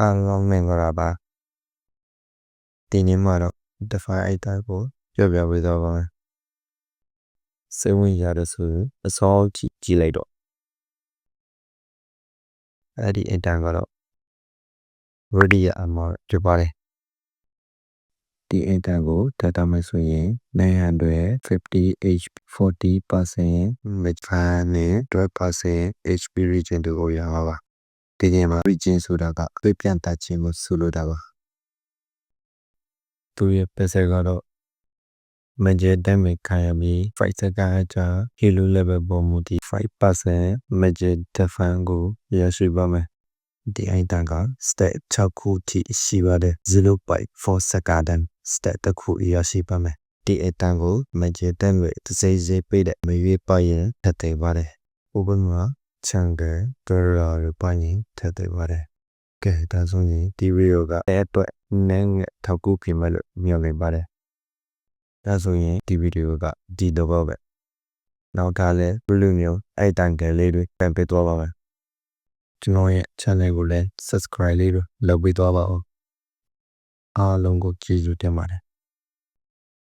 အားလုံးမင်္ဂလာပါဒီနေ့မှာတော့ define အိုက်တာကိုပြောပြပေးတော့ပါမယ်စိတ်ဝင်ရတဲ့ဆိုရင်အစောကြည့်ကြည့်လိုက်တော့အဲ့ဒီအိုက်တာကတော့ ready ရအမှာပြပါတယ်ဒီအိုက်တာကိုဒတ်တာမယ်ဆိုရင်950 H 40% mid fan နဲ့12% HP region တို့ကိုရမှာပါ ဒီညမှာ region ဆိုတာကသွေးပြန်တတ်ခြင်းကိုဆိုလိုတာပါသူရဲ့ပစက်ကတော့မဂျက်တမ်းမဲ့ခံရပြီး5စက္ကန့်အကြာ halo level ပေါ်မူတည်5%မဂျက်ဒဖန်ကိုရရှိပါမယ်ဒီအိုင်တန်က stat 6ခုထိရှိပါတယ်0.4စက္ကန့် stat တစ်ခုရရှိပါမယ်ဒီအတန်ကိုမဂျက်တမ်းမဲ့တစိစိပေးတဲ့မရွေးပါရင်ထပ်သိပါတယ်ဥပမာ ချန်ကဒရာရပိုင်းထပ်သိပါတယ်ကဲဒါဆိုရင်ဒီဗီဒီယိုကအဲ့အတွက်နည်းငယ်ထောက်ကူပြင်မဲ့လို့မျှော်လင့်ပါတယ်ဒါဆိုရင်ဒီဗီဒီယိုကဒီတော့ပဲနောက်ထားလဲဘလူးမျိုးအဲ့တန်ကလေးတွေပြန်ပေးသွားပါမယ်ကျွန်တော်ရဲ့ channel ကိုလည်း subscribe လေးလုပ်ပေးသွားပါဦးအားလုံးကိုကျေးဇူးတင်ပါတယ်